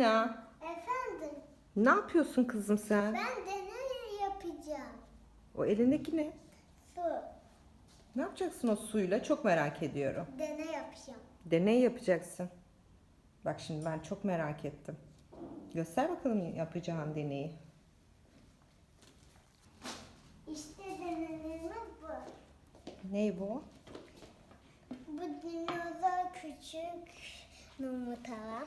Lina, Efendim, ne yapıyorsun kızım sen? ben deney yapacağım. O elindeki ne? Su, Ne yapacaksın o suyla? Çok merak ediyorum. deney yapacağım. Deney yapacaksın. Bak şimdi ben çok merak ettim. Göster bakalım yapacağın deneyi. İşte deneyimiz bu. Ne bu? Bu dinozor küçük yumurtalar.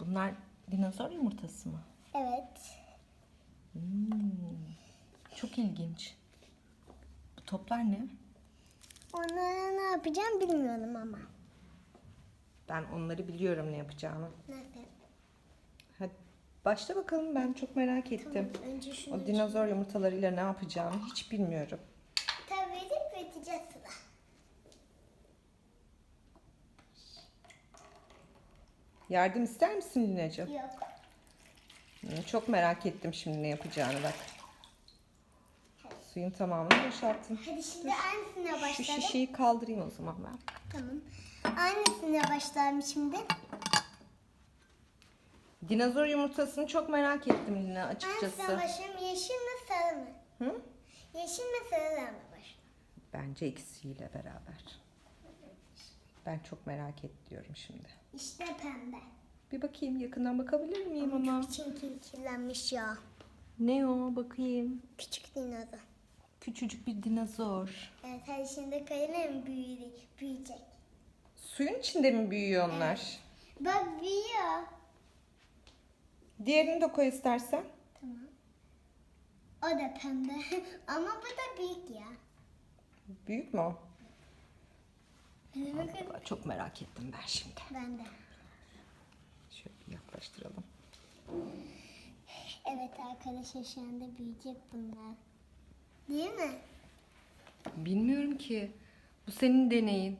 Bunlar dinozor yumurtası mı? Evet. Çok ilginç. Bu toplar ne? Onlara ne yapacağım bilmiyorum ama. Ben onları biliyorum ne yapacağını. Nasıl? Hadi başla bakalım ben çok merak ettim. Önce şunu O dinozor yumurtalarıyla ne yapacağını hiç bilmiyorum. Yardım ister misin Lina'cığım? Yok. Çok merak ettim şimdi ne yapacağını bak. Suyun tamamını boşalttım. Hadi şimdi Şu başlayalım. şişeyi kaldırayım o zaman ben. Tamam. Aynısına başlayalım şimdi. Dinozor yumurtasını çok merak ettim Lina açıkçası. başlayalım? Yeşil mi sarı mı? Hı? Yeşil mi sarı mı başlayalım? Bence ikisiyle beraber. Ben çok merak ediyorum şimdi. İşte pembe. Bir bakayım yakından bakabilir miyim ama? Çünkü kirlenmiş ya. Ne o bakayım. Küçük dinozor. Küçücük bir dinozor. Evet hadi şimdi kayalım büyüyecek. büyüyecek. Suyun içinde mi büyüyor onlar? Bak büyüyor. Diğerini de koy istersen. Tamam. O da pembe. Ama bu da büyük ya. Büyük mü o? Bakın. Çok merak ettim ben şimdi. Ben de. Şöyle yaklaştıralım. Evet arkadaşlar şu anda büyüyecek bunlar. Değil mi? Bilmiyorum ki. Bu senin deneyin.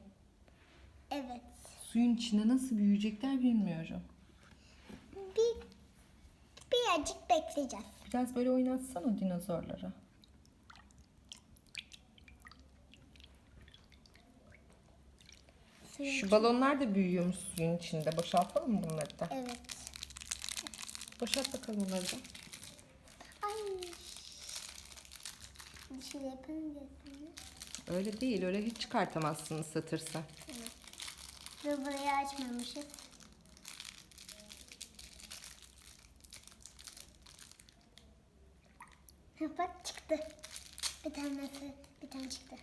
Evet. Suyun içinde nasıl büyüyecekler bilmiyorum. Bir birazcık bekleyeceğiz. Biraz böyle oynatsan o dinozorları. Suyun Şu balonlar da büyüyormuş suyun içinde. Boşaltalım mı bunları da? Evet. Boşalt bakalım onları da. Ay. Bir şey diyorsun. Öyle değil. Öyle hiç çıkartamazsın ıslatırsa. Dur burayı açmamışız. Ha, Bak çıktı. Bir tanesi, bir tane çıktı.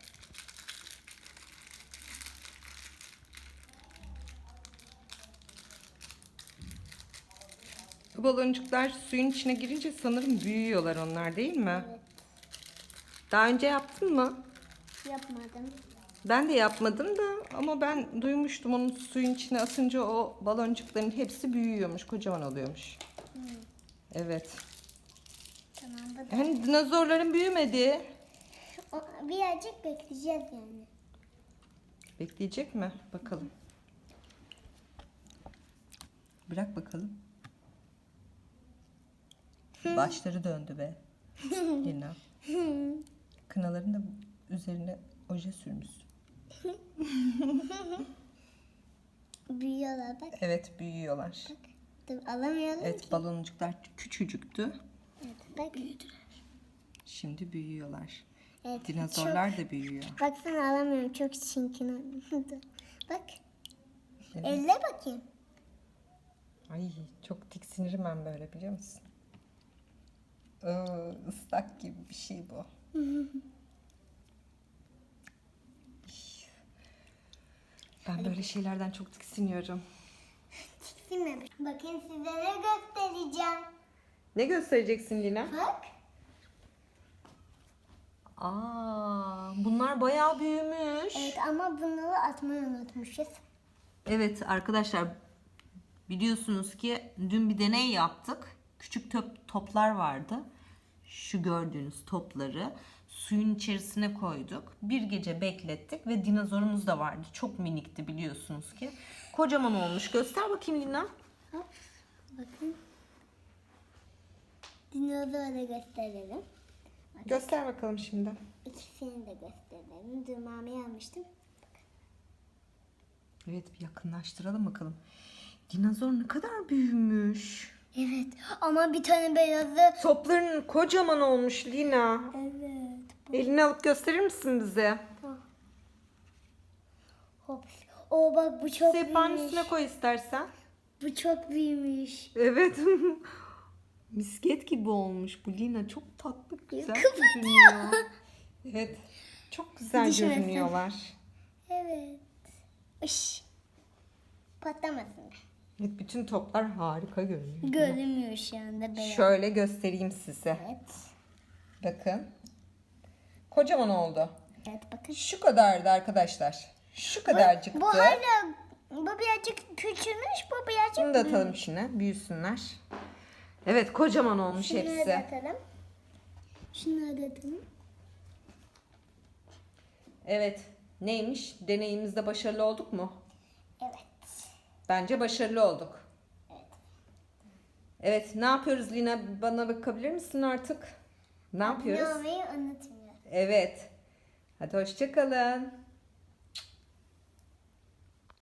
Bu baloncuklar suyun içine girince sanırım büyüyorlar onlar değil mi? Evet. Daha önce yaptın mı? Yapmadım. Ben de yapmadım da ama ben duymuştum onun suyun içine atınca o baloncukların hepsi büyüyormuş, kocaman oluyormuş. Evet. Tamam bu da. Hani dinozorların büyümedi. O, birazcık bekleyeceğiz yani. Bekleyecek mi? Bakalım. Bırak bakalım. Başları döndü be. Lina. Kınaların da üzerine oje sürmüşsün. Büyüyorlar bak. Evet büyüyorlar. Dur alamıyorum Evet ki. baloncuklar küçücüktü. Evet, bak. Şimdi büyüyorlar. Evet, Dinozorlar da büyüyor. çok- baksana alamıyorum çok çinkin oldu. Bak. Evet. Elle bakayım. Ay çok tiksinirim ben böyle biliyor musun? Islak gibi bir şey bu. Ben böyle şeylerden çok tiksiniyorum. Tiksinme. Bakın sizlere göstereceğim. Ne göstereceksin Lina? Bak. Aa, bunlar bayağı büyümüş. Evet ama bunları atmayı unutmuşuz. Evet arkadaşlar biliyorsunuz ki dün bir deney yaptık. Küçük top, toplar vardı. Şu gördüğünüz topları suyun içerisine koyduk. Bir gece beklettik ve dinozorumuz da vardı. Çok minikti biliyorsunuz ki. Kocaman olmuş. Göster bakayım Lina. Hop. Bakın. Dinozoru gösterelim. Göster bakalım şimdi. İkisini de gösterelim. Mami almıştım. Evet bir yakınlaştıralım bakalım. Dinozor ne kadar büyümüş. Ama bir tane beyazı. Topların kocaman olmuş Lina. Evet. Elini alıp gösterir misin bize? Hop. O bak bu çok Sehpanın büyümüş. üstüne koy istersen. Bu çok büyümüş. Evet. Misket gibi olmuş bu Lina. Çok tatlı güzel görünüyor. Evet. Çok güzel Düşmesin. görünüyorlar. Evet. Iş. Patlamasın. Evet, bütün toplar harika görünüyor. Görünmüyor şu anda beyaz. Şöyle göstereyim size. Evet. Bakın. Kocaman oldu. Evet bakın. Şu kadardı arkadaşlar. Şu kadarcıktı. Bu hala bu birazcık küçülmüş, bu birazcık Bunu da atalım içine. Büyüsünler. Evet kocaman olmuş Şunları da hepsi. atalım. Şunları da atalım. Evet. Neymiş? Deneyimizde başarılı olduk mu? Evet. Bence başarılı olduk. Evet, ne yapıyoruz Lina? Bana bakabilir misin artık? Ne yapıyoruz? olmayı unutmuyorum. Evet. Hadi hoşça kalın.